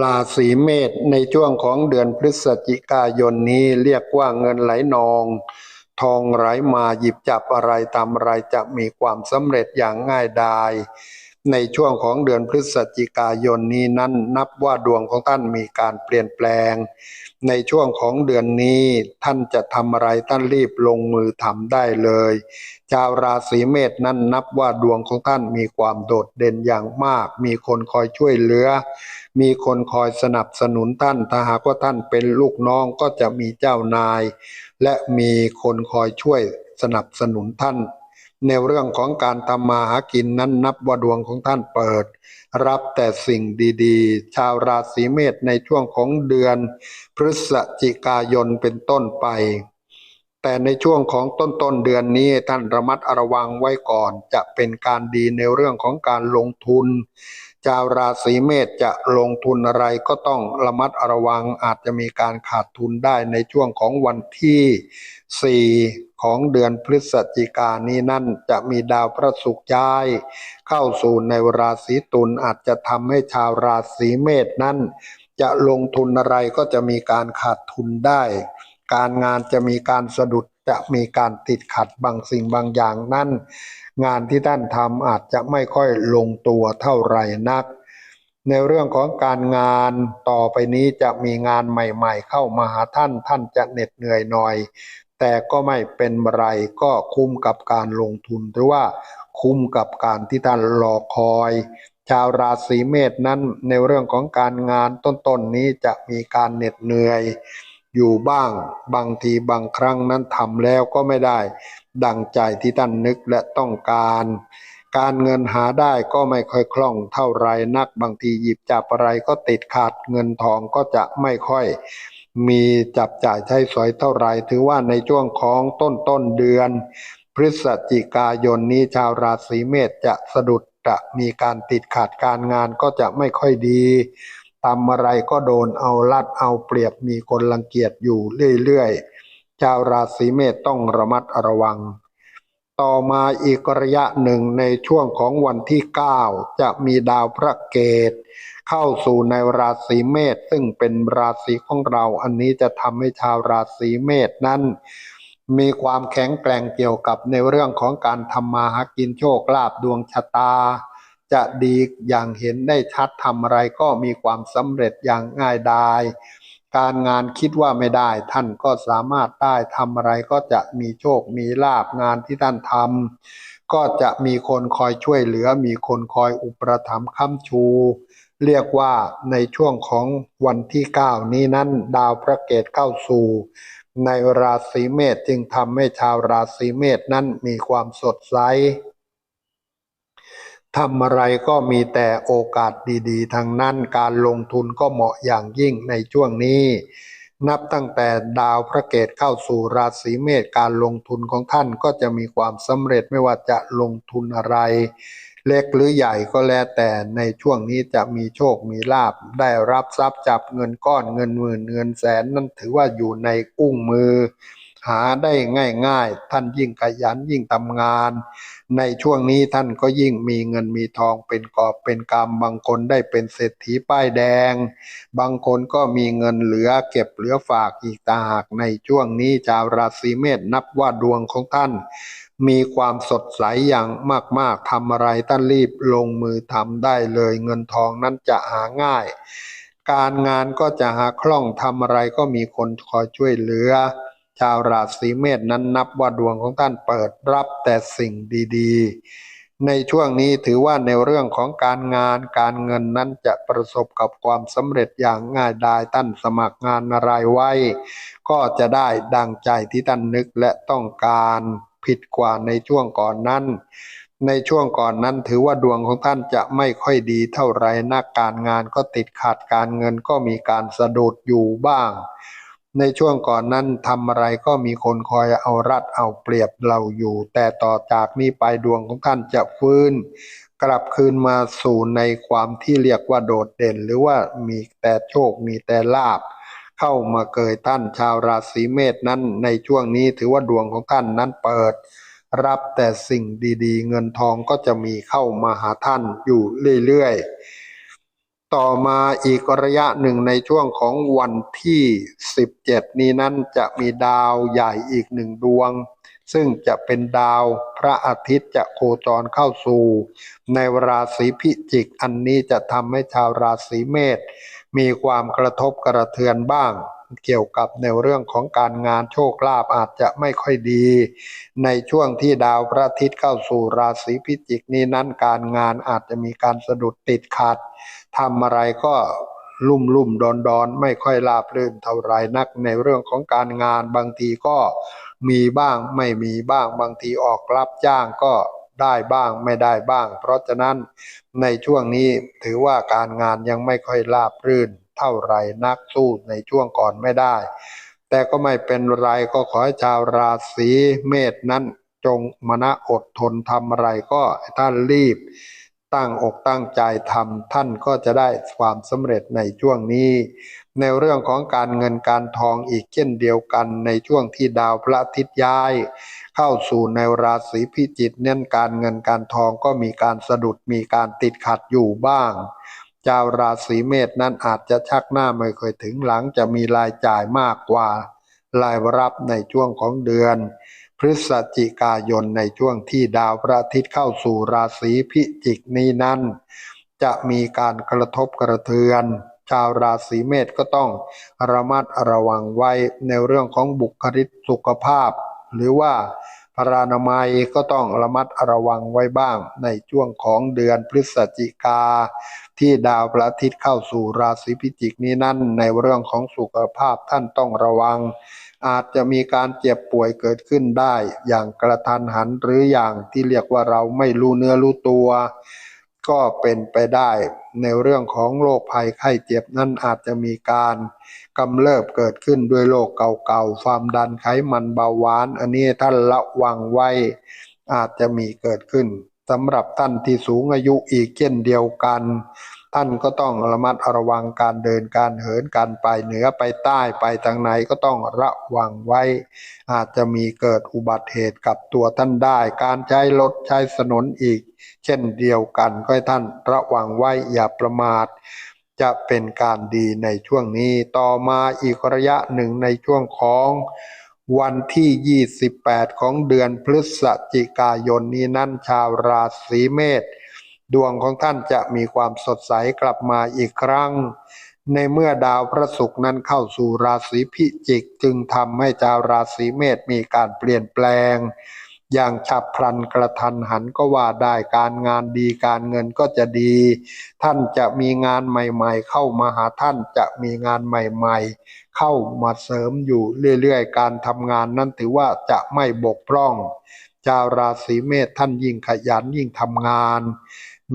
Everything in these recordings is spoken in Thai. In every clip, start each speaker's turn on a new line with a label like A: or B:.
A: ราศีเมษในช่วงของเดือนพฤศจิกายนนี้เรียกว่าเงินไหลนอง ทองไหลมาหยิบจับอะไรทำอะไรจะมีความสำเร็จอย่างง่ายดายในช่วงของเดือนพฤศจิกายนนี้นั้นนับว่าดวงของท่านมีการเปลี่ยนแปลง ในช่วงของเดือนนี้ท่านจะทำอะไรท่านรีบลงมือทำได้เลยชาวราศีเมษนั้นนับว่าดวงของท่านมีความโดดเด่นอย่างมาก มีคนคอยช่วยเหลือ มีคนคอยสนับสนุนท่าน ถ้าหากว่าท่านเป็นลูกน้องก็จะมีเจ้านาย และมีคนคอยช่วยสนับสนุนท่าน ในเรื่องของการทำมาหากินนั้นนับว่าดวงของท่านเปิด รับแต่สิ่งดีๆ ชาวราศีเมษในช่วงของเดือน พฤศจิกายนเป็นต้นไปแต่ในช่วงของต้นต้นเดือนนี้ท่านระมัดระวังไว้ก่อน จะเป็นการดีในเรื่องของการลงทุน ชาวราศีเมษจะลงทุนอะไรก็ต้องระมัดระวังอาจจะมีการขาดทุนได้ในช่วงของวันที่ 4 ของเดือนพฤศจิกายนนี้นั่นจะมีดาวพระศุกร์ย้าย เข้าสู่ในราศีตุลอาจจะทำให้ชาวราศีเมษนั้น จะลงทุนอะไรก็จะมีการขาดทุนได้ การงานจะมีการสะดุด จะมีการติดขัดบางสิ่งบางอย่างนั่น งานที่ท่านทำอาจจะไม่ค่อยลงตัวเท่าไหร่นัก ในเรื่องของการงานต่อไปนี้จะมีงานใหม่ๆ เข้ามาหาท่านท่านจะเหน็ดเหนื่อยหน่อย แต่ก็ไม่เป็นไรก็คุ้มกับการลงทุนหรือว่าคุ้มกับการที่ท่านรอคอย ชาวราศีเมษนั้นในเรื่องของการงานต้นๆนนี้จะมีการเหน็ดเหนื่อย อยู่บ้าง บางทีบางครั้งนั้นทำแล้วก็ไม่ได้ ดังใจที่ท่านนึกและต้องการ การเงินหาได้ก็ไม่ค่อยคล่องเท่าไรนัก บางทีหยิบจับอะไรก็ติดขาดเงินทองก็จะไม่ค่อย มีจับจ่ายใช้สอยเท่าไรถือว่าในช่วงของต้นต้นเดือน พฤศจิกายนนี้ชาวราศีเมษจะสะดุดจะมีการติดขาดการงานก็จะไม่ค่อยดี ทำอะไรก็โดนเอาลัดเอาเปรียบมีคนรังเกียจอยู่เรื่อยๆชาวราศีเมษต้องระมัดระวัง ต่อมาอีกระยะหนึ่งในช่วงของวันที่ 9 จะมีดาวพระเกต เข้าสู่ในราศีเมษซึ่งเป็นราศีของเราอันนี้จะทำให้ชาวราศีเมษนั้นมีความแข็งแกร่งเกี่ยวกับในเรื่องของการทำมาหากินโชคลาภดวงชะตา จะดีอย่างเห็นได้ชัดทำอะไรก็มีความสำเร็จอย่างง่ายดายการงานคิดว่าไม่ได้ ท่านก็สามารถได้ทำอะไรก็จะมีโชคมีลาบงานที่ท่านทำก็จะมีคนคอยช่วยเหลือ มีคนคอยอุปถัมภ์ค้ำชู เรียกว่าในช่วงของวันที่ 9 นี้นั้น ดาวพระเกตเข้าสู่ ในราศีเมษจึงทำให้ชาวราศีเมษนั้นมีความสดใส ทำอะไรก็มีแต่โอกาสดีๆทางนั้นการลงทุนก็เหมาะอย่างยิ่งในช่วงนี้ นับตั้งแต่ดาวพระเกตเข้าสู่ราศีเมษการลงทุนของท่านก็จะมีความสำเร็จไม่ว่าจะลงทุนอะไร เล็กหรือใหญ่ก็แล้วแต่ในช่วงนี้จะมีโชคมีลาบได้รับทรัพย์จับเงินก้อนเงินหมื่นเงินแสนนั้นถือว่าอยู่ในอุ้งมือ หาได้ง่าย ๆ ท่านยิ่งขยันยิ่งทำงาน ในช่วงนี้ท่านก็ยิ่งมีเงินมีทองเป็นกอบเป็นกำบางคนได้เป็นเศรษฐีป้ายแดง บางคนก็มีเงินเหลือเก็บเหลือฝากอีกตาหากในช่วงนี้ชาวราศีเมษนับว่าดวงของท่านมีความสดใสอย่างมากๆทำอะไรท่านรีบลงมือทำได้เลยเงินทองนั้นจะหาง่าย การงานก็จะหาคล่องทำอะไรก็มีคนคอยช่วยเหลือ ชาวราศีเมษนั้นนับว่าดวงของท่านเปิดรับแต่สิ่งดีๆ ในช่วงนี้ถือว่าในเรื่องของการงานการเงินนั้นจะประสบกับความสำเร็จอย่างง่ายดายท่านสมัครงานอะไรไว้ ก็จะได้ดังใจที่ท่านนึกและต้องการผิดกว่าในช่วงก่อนนั้น ในช่วงก่อนนั้นถือว่าดวงของท่านจะไม่ค่อยดีเท่าไรนักการงานก็ติดขาดการเงินก็มีการสะดุดอยู่บ้าง ในช่วงก่อนนั้นทำอะไรก็มีคนคอยเอารัดเอาเปรียบเราอยู่ แต่ต่อจากนี้ไปดวงของท่านจะฟื้น กลับคืนมาสู่ในความที่เรียกว่าโดดเด่น หรือว่ามีแต่โชคมีแต่ลาบ เข้ามาเกยท่านชาวราศีเมษนั้น ในช่วงนี้ถือว่าดวงของท่านนั้นเปิด รับแต่สิ่งดีๆ เงินทองก็จะมีเข้ามาหาท่านอยู่เรื่อยๆ ต่อมาอีกระยะหนึ่งในช่วงของวันที่ 17 นี้นั้นจะมีดาวใหญ่อีกหนึ่งดวง ซึ่งจะเป็นดาวพระอาทิตย์จะโคจรเข้าสู่ ในราศีพิจิก อันนี้จะทำให้ชาวราศีเมษ มีความกระทบกระเทือนบ้าง เกี่ยวกับในเรื่องของการงานโชคลาภอาจจะไม่ค่อยดี ในช่วงที่ดาวพระอาทิตย์เข้าสู่ราศีพิจิกนี้นั้นการงานอาจจะมีการสะดุดติดขัดทำอะไรก็ลุ่มลุ่มดอนดอนไม่ค่อยราบรื่นเท่าไรนักในเรื่องของการงานบางทีก็มีบ้างไม่มีบ้างบางทีออกรับจ้างก็ ได้บ้างไม่ได้บ้าง เพราะฉะนั้นในช่วงนี้ถือว่าการงานยังไม่ค่อยราบรื่น เท่าไรนักสู้ในช่วงก่อนไม่ได้ แต่ก็ไม่เป็นไรก็ขอให้ชาวราศีเมษนั้นจงมณะอดทนทำอะไรก็ท่านรีบ ตั้งอกตั้งใจทำท่านก็จะได้ความสำเร็จในช่วงนี้ ในเรื่องของการเงินการทองอีกเช่นเดียวกันในช่วงที่ดาวพระอาทิตย์ย้าย เข้าสู่ในราศีพิจิกเน้นการเงินการทองก็มีการสะดุดมีการติดขัดอยู่บ้างชาวราศีเมษนั้นอาจจะชักหน้าไม่เคยถึงหลังจะมีรายจ่ายมากกว่า รายรับในช่วงของเดือน พฤศจิกายนในช่วงที่ดาวพระอาทิตย์เข้าสู่ราศีพิจิกนี้นั้น จะมีการกระทบกระเทือน ชาวราศีเมษก็ต้องระมัดระวังไว้ในเรื่องของบุคลิกสุขภาพ หรือว่าพรานามัยก็ต้องระมัดระวังไว้บ้างในช่วงของเดือนพฤศจิกา ที่ดาวพระอาทิตย์เข้าสู่ราศีพิจิกนี้นั่นในเรื่องของสุขภาพท่านต้องระวัง อาจจะมีการเจ็บป่วยเกิดขึ้นได้ อย่างกระทันหันหรืออย่างที่เรียกว่าเราไม่รู้เนื้อรู้ตัว ก็เป็นไปได้ในเรื่องของโรคภัยไข้เจ็บนั้นอาจจะมีการกำเริบเกิดขึ้นด้วยโรคเก่าๆความดันไขมันเบาหวาน อันนี้ท่านระวังไว้อาจจะมีเกิดขึ้นสำหรับท่านที่สูงอายุอีกเช่นเดียวกัน ท่านก็ต้องระมัดระวังการเดินการเหินการไปเหนือไปใต้ไปทางไหนก็ต้องระวังไว้ อาจจะมีเกิดอุบัติเหตุกับตัวท่านได้ การใช้รถใช้ถนนอีก เช่นเดียวกันก็ให้ท่านระวังไว้อย่าประมาทจะเป็นการดีในช่วงนี้ต่อมาอีกระยะหนึ่งในช่วงของวันที่ 28 ของเดือนพฤศจิกายนนี้นั่นชาวราศีเมษ ดวงของท่านจะมีความสดใสกลับมาอีกครั้ง ในเมื่อดาวพระศุกร์นั้นเข้าสู่ราศีพิจิก จึงทำให้ชาวราศีเมษมีการเปลี่ยนแปลง อย่างฉับพลันกระทันหันก็ว่าได้การงานดีการเงินก็จะดี ท่านจะมีงานใหม่ๆ เข้ามาหาท่านจะมีงานใหม่ๆ เข้ามาเสริมอยู่เรื่อยๆ การทำงานนั้นถือว่าจะไม่บกพร่องชาวราศีเมษท่านยิ่งขยันยิ่งทำงาน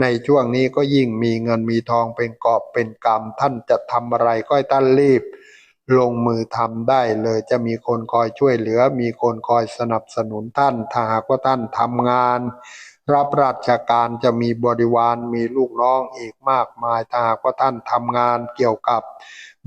A: ในช่วงนี้ก็ยิ่งมีเงินมีทองเป็นกอบเป็นกำท่านจะทำอะไรก็ให้ท่านรีบ ลงมือทำได้เลยจะมีคนคอยช่วยเหลือ มีคนคอยสนับสนุนท่าน ถ้าหากว่าท่านทำงาน รับราชการจะมีบริวารมีลูกน้องอีกมากมายถ้าหากว่าท่านทำงานเกี่ยวกับ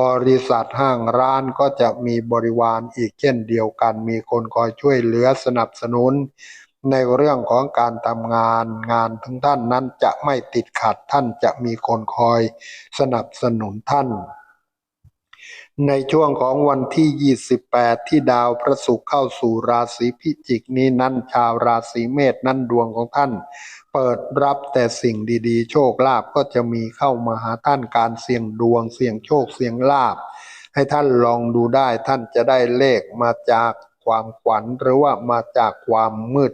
A: บริษัทห้างร้านก็จะมีบริวารอีกเช่นเดียวกัน มีคนคอยช่วยเหลือสนับสนุน ในเรื่องของการทำงานงานทั้งท่านนั้นจะไม่ติดขัดท่านจะมีคนคอยสนับสนุนท่าน ในช่วงของวันที่ 28 ที่ดาวพระศุกร์เข้าสู่ราศีพิจิกนี้นั้นชาวราศีเมษนั้นดวงของท่านเปิดรับแต่สิ่งดีๆ โชคลาภก็จะมีเข้ามาหาท่านการเสี่ยงดวงเสี่ยงโชคเสี่ยงลาภให้ท่านลองดูได้ท่านจะได้เลขมาจากความขวัญหรือว่ามาจากความมืด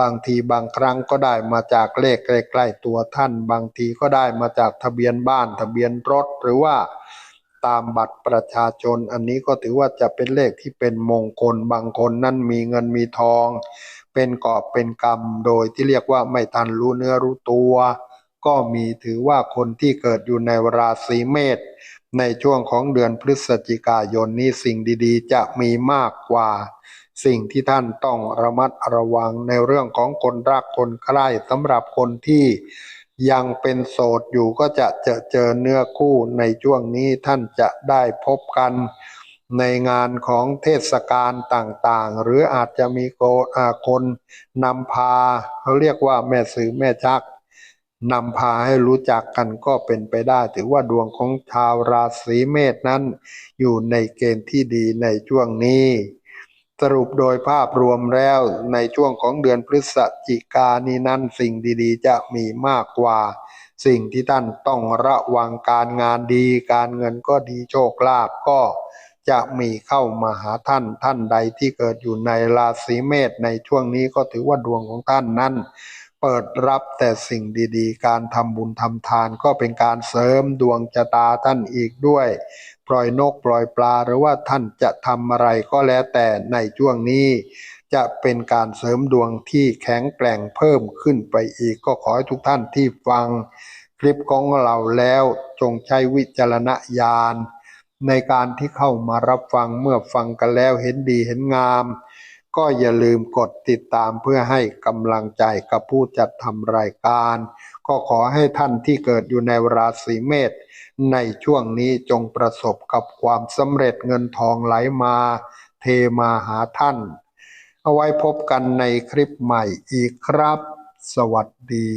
A: บางทีบางครั้งก็ได้มาจากเลขใกล้ๆตัวท่าน บางทีก็ได้มาจากทะเบียนบ้านทะเบียนรถหรือว่าตามบัตรประชาชน อันนี้ก็ถือว่าจะเป็นเลขที่เป็นมงคล บางคนนั้นมีเงินมีทอง เป็นกอบเป็นกรรมโดยที่เรียกว่าไม่ทันรู้เนื้อรู้ตัว ก็มีถือว่าคนที่เกิดอยู่ในราศีเมษในช่วงของเดือนพฤศจิกายนนี้สิ่งดีๆ จะมีมากกว่า สิ่งที่ท่านต้องระมัดระวังในเรื่องของคนรักคนใคร่สำหรับคนที่ยังเป็นโสดอยู่ก็จะเจอเจอเนื้อคู่ในช่วงนี้ท่านจะได้พบกันในงานของเทศกาลต่างๆ หรืออาจจะมีโกคนนำพาเขาเรียกว่าแม่สื่อแม่ชักนำพาให้รู้จักกันก็เป็นไปได้ ถือว่าดวงของชาวราศีเมษนั้น อยู่ในเกณฑ์ที่ดีในช่วงนี้ สรุปโดยภาพรวมแล้วในช่วงของเดือนพฤศจิกานนี้นั้นสิ่งดีๆ จะมีมากกว่า สิ่งที่ท่านต้องระวังการงานดี การเงินก็ดีโชคลาภก็จะมีเข้ามาหาท่านท่านใดที่เกิดอยู่ในราศีเมษในช่วงนี้ก็ถือว่าดวงของท่านนั้น เปิดรับแต่สิ่งดีๆ การทำบุญทำทานก็เป็นการเสริมดวงชะตาท่านอีกด้วย ปล่อยนกปล่อยปลาหรือว่าท่านจะทำอะไรก็แล้วแต่ในช่วงนี้ จะเป็นการเสริมดวงที่แข็งแกร่งเพิ่มขึ้นไปอีกก็ขอให้ทุกท่านที่ฟังคลิปของเราแล้วจงใช้วิจารณญาณในการที่เข้ามารับฟังเมื่อฟังกันแล้วเห็นดีเห็นงาม ก็อย่าลืมกดติดตามเพื่อให้กำลังใจกับผู้จัดทำรายการ ก็ขอให้ท่านที่เกิดอยู่ในราศีเมษในช่วงนี้จงประสบกับความสำเร็จเงินทองไหลมา เทมาหาท่าน เอาไว้พบกันในคลิปใหม่อีกครับ สวัสดี